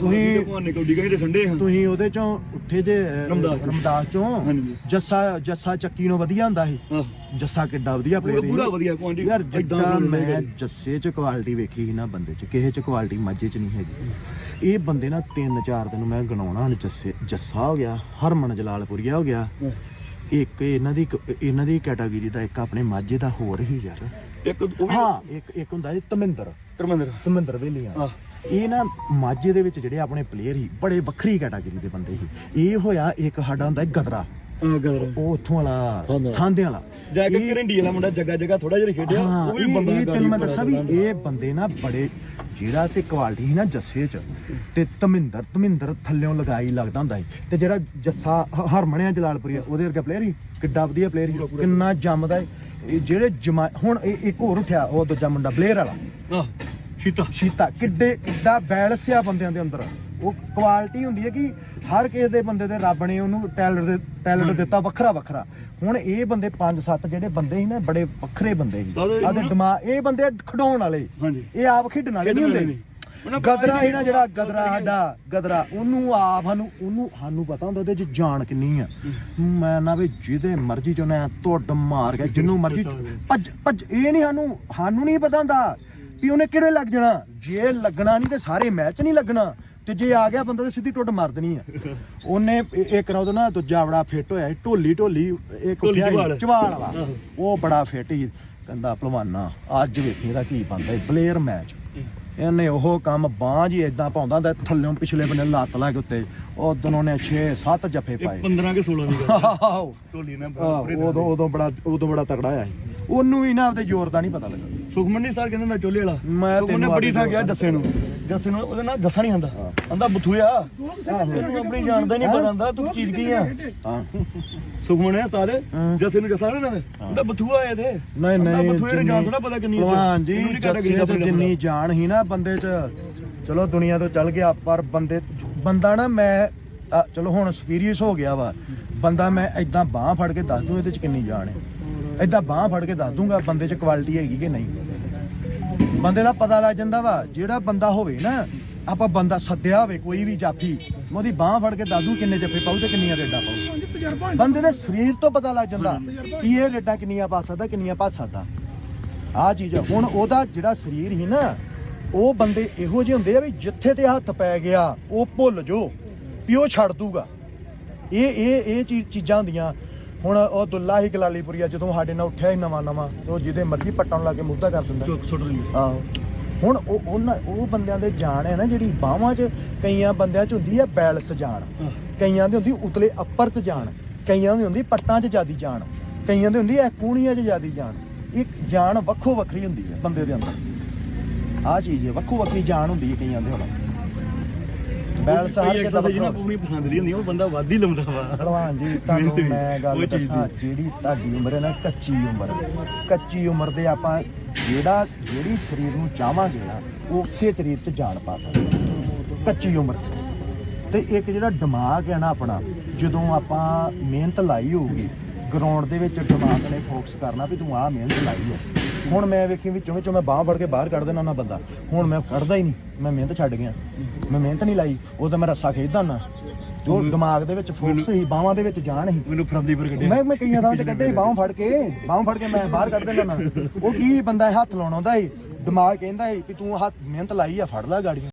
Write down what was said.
ਤੁਸੀਂ- ਭਾਨੇ ਕੌਡੀ ਗਏ ਤੇ ਠੰਡੇ ਹਾਂ ਤੁਸੀਂ ਉਹਦੇ ਚੋਂ ਉੱਠੇ ਜੇ ਅਹ, ਰਮਦਾਸ ਚੋਂ। ਰਮਦਾਸ ਚੋਂ ਹਾਂਜੀ। ਜੱਸਾ ਜੱਸਾ ਚੱਕੀ ਨੂੰ ਵਧੀਆ ਹੁੰਦਾ ਸੀ। ਜੱਸਾ ਕਿੱਡਾ ਵਧੀਆ ਪੂਰਾ ਪਲੇਅਰ ਪੂਰਾ ਵਧੀਆ ਕੁਆਂਟੀ ਯਾਰ ਏਦਾਂ ਜਿੱਦਾਂ ਮੈਂ। ਜੱਸੇ ਚ ਕੁਆਲਿਟੀ ਵੇਖੀ ਸੀ ਨਾ ਬੰਦੇ ਚ ਕਿਸੇ ਚ ਕੁਆਲਿਟੀ ਮਾਝੇ ਚ ਨਹੀਂ ਹੈਗੀ। ਇਹ ਬੰਦੇ ਨਾ ਤਿੰਨ ਚਾਰ ਦਿਨ ਮੈਂ ਗਣਾਉਣਾ ਹੁਣ ਜੱਸੇ ਜੱਸਾ ਹੋ ਗਿਆ ਹਰਮਨ ਜਲਾਲਪੁਰੀਆ ਹੋ ਗਿਆ। ਇੱਕ ਇਹਨਾਂ ਦੀ ਇਹਨਾਂ ਦੀ ਕੈਟਾਗਰੀ ਦਾ ਇੱਕ ਆਪਣੇ ਮਾਝੇ ਦਾ ਹੋਰ ਹੀ ਯਾਰ। ਇੱਕ ਉਹ ਵੀ ਹਾਂ ਇੱਕ ਇੱਕ ਹੁੰਦਾ ਸੀ ਧਰਮਿੰਦਰ। ਧਰਮਿੰਦਰ ਧਰਮਿੰਦਰ ਵੇਲੀਆਂ ਇਹ ਨਾ ਮਾਝੇ ਦੇ ਵਿੱਚ ਜਿਹੜੇ ਆਪਣੇ ਪਲੇਅਰ ਸੀ ਬੜੇ ਵੱਖਰੀ ਕੈਟਾਗਰੀ ਦੇ ਬੰਦੇ ਸੀ। ਇਹ ਹੋਇਆ ਇੱਕ ਸਾਡਾ ਹੁੰਦਾ ਗਦਰਾ। ਹਾਂ ਗਦਰ। ਉਹ ਉੱਥੋਂ ਵਾਲਾ ਥਾਂਦੇ ਵਾਲਾ। ਜਾ ਕੇ ਕਰੰਡੀ ਵਾਲਾ ਮੁੰਡਾ ਜੱਗਾ ਜੱਗਾ ਥੋੜਾ ਜਿਹਾ ਖੇਡਿਆ ਹਾਂ ਉਹ ਵੀ ਬੰਦਾ ਇਹ ਤੈਨੂੰ ਮੈਂ ਦੱਸਾਂ ਵੀ ਇਹ ਬੰਦੇ ਨਾ ਬੜੇ ਜਿਹੜਾ ਤੇ ਕੁਆਲਿਟੀ ਸੀ ਨਾ ਜੱਸੇ ਚ ਤੇ ਧਮਿੰਦਰ ਧਮਿੰਦਰ ਥੱਲਿਓਂ ਲਗਾਈ ਲੱਗਦਾ ਹੁੰਦਾ ਸੀ। ਤੇ ਜਿਹੜਾ ਜੱਸਾ ਹ- ਹਰਮਣਿਆ ਜਲਾਲਪੁਰੀ ਉਹਦੇ ਵਰਗਾ ਪਲੇਅਰ ਸੀ। ਕਿੱਡਾ ਵਧੀਆ ਪਲੇਅਰ ਸੀ। ਕਿੰਨਾ ਜੰਮਦਾ। ਇਹ ਜਿਹੜੇ ਹੁਣ ਇਹ ਇੱਕ ਹੋਰ ਉੱਠਿਆ ਉਹ ਦੂਜਾ ਮੁੰਡਾ ਬਲੇਅਰ ਵਾਲਾ। ਹਾਂ। ਸ਼ੀਤਾ। ਸ਼ੀਤਾ ਕਿੱਡੇ ਕਿੱਡਾ ਬੈਲੈਂਸ ਆ ਬੰਦਿਆਂ ਦੇ ਅੰਦਰ। ਉਹ ਕੁਆਲਿਟੀ ਹੁੰਦੀ ਹੈ ਕਿ ਹਰ ਕਿਸੇ ਦੇ ਬੰਦੇ ਦੇ ਰੱਬ ਨੇ ਉਹਨੂੰ ਟੈਲੈਂਟ ਦੇ ਟੈਲੈਂਟ ਦਿੱਤਾ ਵੱਖਰਾ ਵੱਖਰਾ। ਹੁਣ ਇਹ ਬੰਦੇ 5-7 ਜਿਹੜੇ ਬੰਦੇ ਸੀ ਨਾ ਬੜੇ ਵੱਖਰੇ ਬੰਦੇ ਸੀ। ਆਦੇ ਦਿਮਾਗ ਇਹ ਬੰਦੇ ਖਡਾਉਣ ਵਾਲੇ। ਇਹ ਆਪ ਖੇਡਣ ਵਾਲੇ ਨਹੀਂ ਹੁੰਦੇ। ਗਦਰਾ ਹੀ ਨਾ ਜਿਹੜਾ ਗਦਰਾ ਸਾਡਾ ਗਦਰਾ। ਉਹਨੂੰ ਆਪ ਸਾਨੂੰ ਉਹਨੂੰ ਸਾਨੂੰ ਪਤਾ ਹੁੰਦਾ ਉਹਦੇ ਚ ਜਾਨ ਕਿੰਨੀ ਆ। ਮੈਂ ਨਾ ਵੀ ਜਿਹਦੇ ਮਰਜ਼ੀ ਚੋਂ ਨਾ ਟੁੱਟ ਮਾਰ ਕੇ ਜਿੰਨੂੰ ਮਰਜ਼ੀ ਭੱਜ ਭੱਜ। ਇਹ ਨਹੀਂ ਸਾਨੂੰ ਸਾਨੂੰ ਨਹੀਂ ਪਤਾ ਹੁੰਦਾ। ਵੀ ਉਹਨੇ ਕਿਹੜੇ ਲੱਗ ਜਾਣਾ? ਜੇ ਲੱਗਣਾ ਨਹੀਂ ਤੇ ਸਾਰੇ ਮੈਚ ਨਹੀਂ ਲੱਗਣਾ। ਤੇ ਜੇ ਆ ਗਿਆ ਬੰਦਾ ਤੇ ਸਿੱਧੀ ਟੁੱਟ ਮਾਰ ਦੇਣੀ ਆ। ਉਹਨੇ ਇਹ- ਇੱਕ ਨਾ ਉਹਦਾ ਨਾ ਦੂਜਾ ਬੜਾ ਫਿੱਟ ਹੋਇਆ ਸੀ ਢੋਲੀ ਢੋਲੀ ਇੱਕ ਢੋਲੀ ਚਵਾਲ। ਚਵਾਲ ਵਾਲਾ। ਉਹ ਬੜਾ ਫਿੱਟ ਸੀ। ਕਹਿੰਦਾ ਭਲਵਾਨਾ ਅੱਜ ਵੇਖੀ ਇਹਦਾ ਕੀ ਬਣਦਾ ਪਲੇਅਰ ਮੈਚ ਇਹਨੇ ਉਹ ਕੰਮ ਬਾਂਹ ਜੀ ਇਦਾਂ ਪਾਉਂਦਾ ਹੁੰਦਾ ਥੱਲਿਓਂ ਪਿਛਲੇ ਬੰਨੇ ਲੱਤ ਲਾ ਕੇ ਉੱਤੇ। ਉਹ ਦੋਨੋਂ ਨੇ 6 7 ਜੱਫੇ ਇਹ ਪਾਏ। 15 ਕੇ 16 ਦੀ ਗੱਲ ਆਹੋ। ਢੋਲੀ ਨੇ ਆਹ, ਉਦੋਂ ਉਦੋਂ ਬੜਾ ਉਦੋਂ ਬੜਾ ਤਗੜਾ ਆਇਆ ਸੀ। ਉਹਨੂੰ ਵੀ ਨਾ ਆਪਦੇ ਜ਼ੋਰ ਦਾ ਨਹੀਂ ਪਤਾ ਲੱਗਾ। ਸੁਖਮਨ ਨਹੀਂ ਸਰ ਕਹਿੰਦਾ ਹੁੰਦਾ ਚੋਲੇ ਵਾਲਾ। ਮੈਂ ਸੁਖਮਨ ਨੇ ਤੈਨੂੰ ਬੜੀ ਥਾਂ ਗਿਆ ਜੱਸੇ ਨੂੰ। ਜੱਸੇ ਨੂੰ ਉਹਦੇ ਨਾਲ ਦੱਸਣਾ ਨਹੀਂ ਹੁੰਦਾ ਆਂਦਾ ਬਥੂਆ। ਤੈਨੂੰ ਆਪਣੀ ਜਾਣਦਾ ਨਹੀਂ ਪਤਾ ਹੁੰਦਾ ਤੂੰ ਚੀਜ਼ ਕੀ ਆ? ਹਾਂ। ਸੁਖਮਨ ਹਾਂ। ਜੱਸੇ ਨੂੰ ਜੱਸਾ ਨਾ। ਆਂਦਾ ਬਥੂਆ ਆਏ ਤੇ ਨਹੀਂ ਨਹੀਂ ਬਥੂਏ ਦੀ ਜਾਣ ਥੋੜਾ ਪਤਾ ਕਿੰਨੀ ਹੈ ਜੀ ਨੀ ਜਿੰਨੀ ਜਾਨ ਹੀ ਨਾ ਬੰਦੇ ਚ ਚਲੋ ਦੁਨੀਆ ਤੋਂ ਚੱਲ ਗਿਆ ਪਰ ਬੰਦੇ ਬੰਦਾ ਨਾ ਮੈਂ ਚਲੋ ਹੁਣ ਐਕਸਪੀਰੀਅੰਸ ਹੋ ਗਿਆ ਵਾ। ਬੰਦਾ ਮੈਂ ਇਦਾਂ ਬਾਹ ਫੜ ਕੇ ਦੱਸ ਦੂੰ ਇਹਦੇ ਚ ਕਿੰਨੀ ਜਾਨ ਹੈ। ਇਦਾਂ ਬਾਹ ਫੜ ਕੇ ਦੱਸ ਦੂੰਗਾ ਬੰਦੇ ਚ ਕੁਆਲਿਟੀ ਹੈਗੀ ਕਿ ਨਹੀਂ। ਬੰਦੇ ਦਾ ਪਤਾ ਲੱਗ ਜਾਂਦਾ ਵਾ, ਜਿਹੜਾ ਬੰਦਾ ਹੋਵੇ ਨਾ, ਆਪਾਂ ਬੰਦਾ ਸੱਦਿਆ ਹੋਵੇ, ਕੋਈ ਵੀ ਜਾਫੀ ਉਹਦੀ ਬਾਹ ਫੜ ਕੇ ਦਾਦੂ ਕਿੰਨੇ ਜੱਫੇ ਪਾਉ ਤੇ ਕਿੰਨੀਆਂ ਰੇਡਾਂ ਪਾਉ ਬੰਦੇ ਦੇ ਸਰੀਰ ਤੋਂ ਪਤਾ ਲੱਗ ਜਾਂਦਾ ਵੀ ਇਹ ਰੇਡਾਂ ਕਿੰਨੀਆਂ ਪਾ ਸਕਦਾ, ਕਿੰਨੀਆਂ ਪਾ ਸਕਦਾ। ਆ ਚੀਜ਼ ਆ। ਹੁਣ ਉਹਦਾ ਜਿਹੜਾ ਸਰੀਰ ਹੀ ਨਾ, ਉਹ ਬੰਦੇ ਇਹੋ ਜਿਹੇ ਹੁੰਦੇ ਆ ਵੀ ਜਿੱਥੇ ਤੇ ਹੱਥ ਪੈ ਗਿਆ, ਉਹ ਭੁੱਲ ਜੋ ਵੀ ਉਹ ਛੱਡ ਦੂਗਾ। ਇਹ ਇਹ ਇਹ ਚੀ- ਚੀਜ਼ਾਂ ਹੁੰਦੀਆਂ। ਹੁਣ ਉਹ ਦੁੱਲਾ ਹੀ ਗਲਾਲੀਪੁਰੀਆ ਜਦੋਂ ਸਾਡੇ ਨਾਲ ਉੱਠਿਆ ਸੀ ਨਵਾਂ ਨਵਾਂ ਤੇ ਉਹ ਜਿਹਦੇ ਮਰਜ਼ੀ ਪੱਟਣ ਲਾ ਕੇ ਮੁੱਦਾ ਕਰ ਦਿੰਦਾ। ਚੁੱਕ ਸੁੱਟ ਲਈ। ਆਹੋ। ਹੁਣ ਉਹ ਉਹਨਾਂ ਉਹ ਬੰਦਿਆਂ ਦੇ ਜਾਨ ਹੈ ਨਾ ਜਿਹੜੀ ਬਾਹਾਂ 'ਚ ਕਈਆਂ ਬੰਦਿਆਂ 'ਚ ਹੁੰਦੀ ਹੈ ਬੈਲਸ ਹਾਂ। ਕਈਆਂ ਦੀ ਹੁੰਦੀ ਉਤਲੇ ਅੱਪਰ 'ਚ ਜਾਨ ਕਈਆਂ ਦੀ ਹੁੰਦੀ ਪੱਟਾਂ 'ਚ ਜਿਆਦੀ ਜਾਨ ਕਈਆਂ ਦੀ ਹੁੰਦੀ ਹੈ ਕੂਣੀਆਂ 'ਚ ਜਿਆਦੀ ਜਾਨ ਇੱਕ ਜਾਨ ਵੱਖੋ ਵੱਖਰੀ ਹੁੰਦੀ ਹੈ ਬੰਦੇ ਦੇ ਅੰਦਰ। ਆਹ ਚੀਜ਼ ਹੈ ਵੱਖੋ ਵੱਖਰੀ ਜਾਨ ਹੁੰਦੀ ਹੈ ਕਈਆਂ ਦੇ ਹੁਣ। ਬੈਲਸ ਹਰ ਕਈ ਕੇ ਦਾ ਐਕਸਰਸਾਈਜ਼ ਨਾ ਵੱਖਰਾ ਪੂਰੀ ਪਸੰਦ ਦੀ ਹੁੰਦੀ ਉਹ ਬੰਦਾ ਵੱਧ ਹੀ ਲੰਮਦਾ ਵਾ ਭਲਵਾਨ ਜੀ ਤੁਹਾਨੂੰ ਮਿਹਨਤ ਵੀ, ਮੈਂ ਗੱਲ ਦੱਸਾਂ ਜਿਹੜੀ ਤੁਹਾਡੀ ਉਮਰ ਹੈ ਨਾ ਕੱਚੀ ਉਮਰ ਕੱਚੀ ਉਮਰ ਦੇ ਆਪਾਂ ਜਿਹੜਾ ਜਿਹੜੀ ਸਰੀਰ ਨੂੰ ਚਾਹਾਂਗੇ ਨਾ ਉਹ ਉਸੇ ਸਰੀਰ 'ਚ ਜਾਨ ਪਾ ਸਕਦੇ। ਕੱਚੀ ਉਮਰ। ਤੇ ਇੱਕ ਜਿਹੜਾ ਦਿਮਾਗ ਹੈ ਨਾ ਆਪਣਾ ਜਦੋਂ ਆਪਾਂ ਮਿਹਨਤ ਲਾਈ ਹੋਊਗੀ ਗਰਾਊਂਡ ਦੇ ਵਿੱਚ ਦਿਮਾਗ ਨੇ ਫੋਕਸ ਕਰਨਾ ਵੀ ਤੂੰ ਆਹ ਮਿਹਨਤ ਲਾਈ ਹੈ। ਹੁਣ ਮੈਂ ਵੇਖੀ ਵਿੱਚੋਂ ਵਿੱਚੋਂ ਮੈਂ ਬਾਹ ਫੜ ਕੇ ਬਾਹਰ ਕੱਢ ਦੇਣਾ ਨਾ ਬੰਦਾ। ਹੁਣ ਮੈਂ ਕੱਢਦਾ ਹੀ ਨਹੀਂ। ਮੈਂ ਮਿਹਨਤ ਛੱਡ ਗਿਆ। ਮੈਂ ਮਿਹਨਤ ਨਹੀਂ ਲਾਈ। ਉਹ ਤਾਂ ਮੈਂ ਰੱਸਾ ਖੇਡਦਾ ਨਾ ਉਹ ਦਿਮਾਗ ਦੇ ਵਿੱਚ ਫੋਕਸ ਸੀ ਬਾਹਾਂ ਦੇ ਵਿੱਚ ਜਾਨ ਸੀ। ਮੈਨੂੰ ਫਰੰਦੀ ਪਰ ਕੱਢਿਆ। ਮੈਂ ਮੈਂ ਕਈਆਂ ਥਾਂ ਤੇ ਕੱਢੇ ਬਾਹਾਂ ਫੜ ਕੇ। ਬਾਹਾਂ ਫੜ ਕੇ ਮੈਂ ਬਾਹਰ ਕੱਢ ਦੇਣਾ ਨਾ ਉਹ ਕੀ ਬੰਦਾ ਹੱਥ ਲਾਉਣ ਆਉਂਦਾ ਸੀ ਦਿਮਾਗ ਕਹਿੰਦਾ ਸੀ ਵੀ ਤੂੰ ਹੱਥ ਮਿਹਨਤ ਲਾਈ ਆ ਫੜ ਲੈ ਗਾੜੀਆਂ।